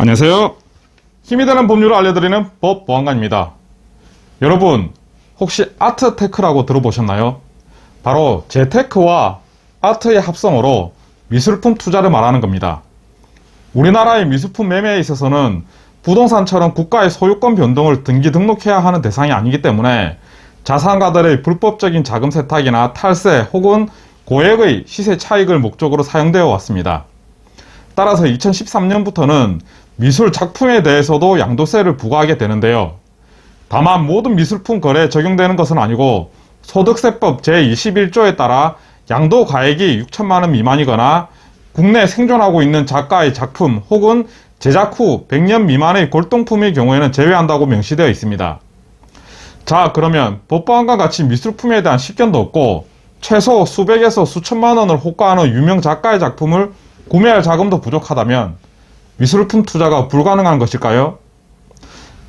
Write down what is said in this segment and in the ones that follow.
안녕하세요. 힘이 되는 법률을 알려드리는 법 보안관입니다. 여러분, 혹시 아트테크라고 들어보셨나요? 바로 재테크와 아트의 합성어로 미술품 투자를 말하는 겁니다. 우리나라의 미술품 매매에 있어서는 부동산처럼 국가의 소유권 변동을 등기 등록해야 하는 대상이 아니기 때문에 자산가들의 불법적인 자금 세탁이나 탈세 혹은 고액의 시세 차익을 목적으로 사용되어 왔습니다. 따라서 2013년부터는 미술 작품에 대해서도 양도세를 부과하게 되는데요. 다만 모든 미술품 거래에 적용되는 것은 아니고 소득세법 제21조에 따라 양도 가액이 6천만 원 미만이거나 국내 생존하고 있는 작가의 작품 혹은 제작 후 100년 미만의 골동품의 경우에는 제외한다고 명시되어 있습니다. 자, 그러면 법보안과 같이 미술품에 대한 식견도 없고 최소 수백에서 수천만 원을 호가하는 유명 작가의 작품을 구매할 자금도 부족하다면 미술품 투자가 불가능한 것일까요?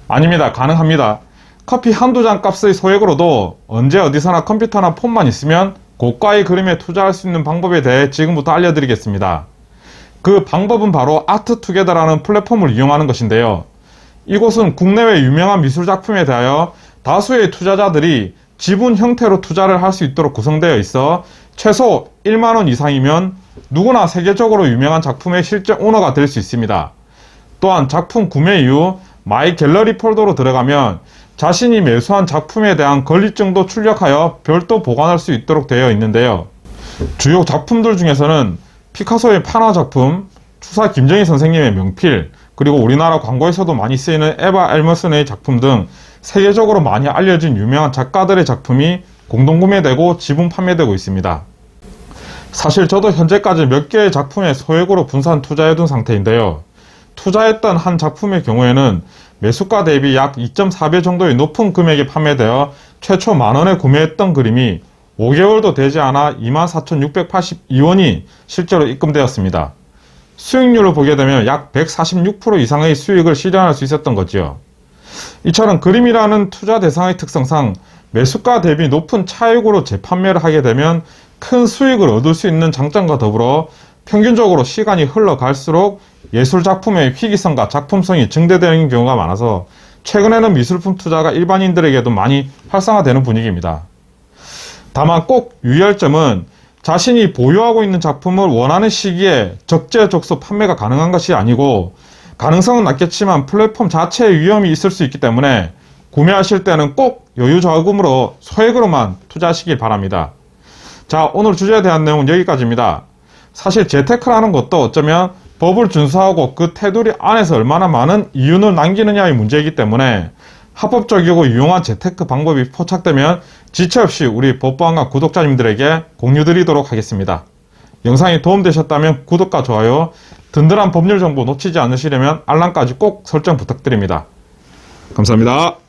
아닙니다. 가능합니다. 커피 한두 잔 값의 소액으로도 언제 어디서나 컴퓨터나 폰만 있으면 고가의 그림에 투자할 수 있는 방법에 대해 지금부터 알려드리겠습니다. 그 방법은 바로 아트투게더라는 플랫폼을 이용하는 것인데요. 이곳은 국내외 유명한 미술 작품에 대하여 다수의 투자자들이 지분 형태로 투자를 할 수 있도록 구성되어 있어 최소 1만원 이상이면 누구나 세계적으로 유명한 작품의 실제 오너가 될 수 있습니다. 또한 작품 구매 이후 마이 갤러리 폴더로 들어가면 자신이 매수한 작품에 대한 권리증도 출력하여 별도 보관할 수 있도록 되어 있는데요. 주요 작품들 중에서는 피카소의 판화 작품, 추사 김정희 선생님의 명필, 그리고 우리나라 광고에서도 많이 쓰이는 에바 엘머슨의 작품 등 세계적으로 많이 알려진 유명한 작가들의 작품이 공동 구매되고 지분 판매되고 있습니다. 사실 저도 현재까지 몇 개의 작품에 소액으로 분산 투자해둔 상태인데요. 투자했던 한 작품의 경우에는 매수가 대비 약 2.4배 정도의 높은 금액에 판매되어 최초 만원에 구매했던 그림이 5개월도 되지 않아 24,682원이 실제로 입금되었습니다. 수익률을 보게 되면 약 146% 이상의 수익을 실현할 수 있었던 거지요. 이처럼 그림이라는 투자 대상의 특성상 매수가 대비 높은 차익으로 재판매를 하게 되면 큰 수익을 얻을 수 있는 장점과 더불어 평균적으로 시간이 흘러갈수록 예술 작품의 희귀성과 작품성이 증대되는 경우가 많아서 최근에는 미술품 투자가 일반인들에게도 많이 활성화되는 분위기입니다. 다만 꼭 유의할 점은 자신이 보유하고 있는 작품을 원하는 시기에 적재적소 판매가 가능한 것이 아니고 가능성은 낮겠지만 플랫폼 자체의 위험이 있을 수 있기 때문에 구매하실 때는 꼭 여유 자금으로 소액으로만 투자하시길 바랍니다. 자, 오늘 주제에 대한 내용은 여기까지입니다. 사실 재테크라는 것도 어쩌면 법을 준수하고 그 테두리 안에서 얼마나 많은 이윤을 남기느냐의 문제이기 때문에 합법적이고 유용한 재테크 방법이 포착되면 지체 없이 우리 법보안과 구독자님들에게 공유드리도록 하겠습니다. 영상이 도움되셨다면 구독과 좋아요, 든든한 법률 정보 놓치지 않으시려면 알람까지 꼭 설정 부탁드립니다. 감사합니다.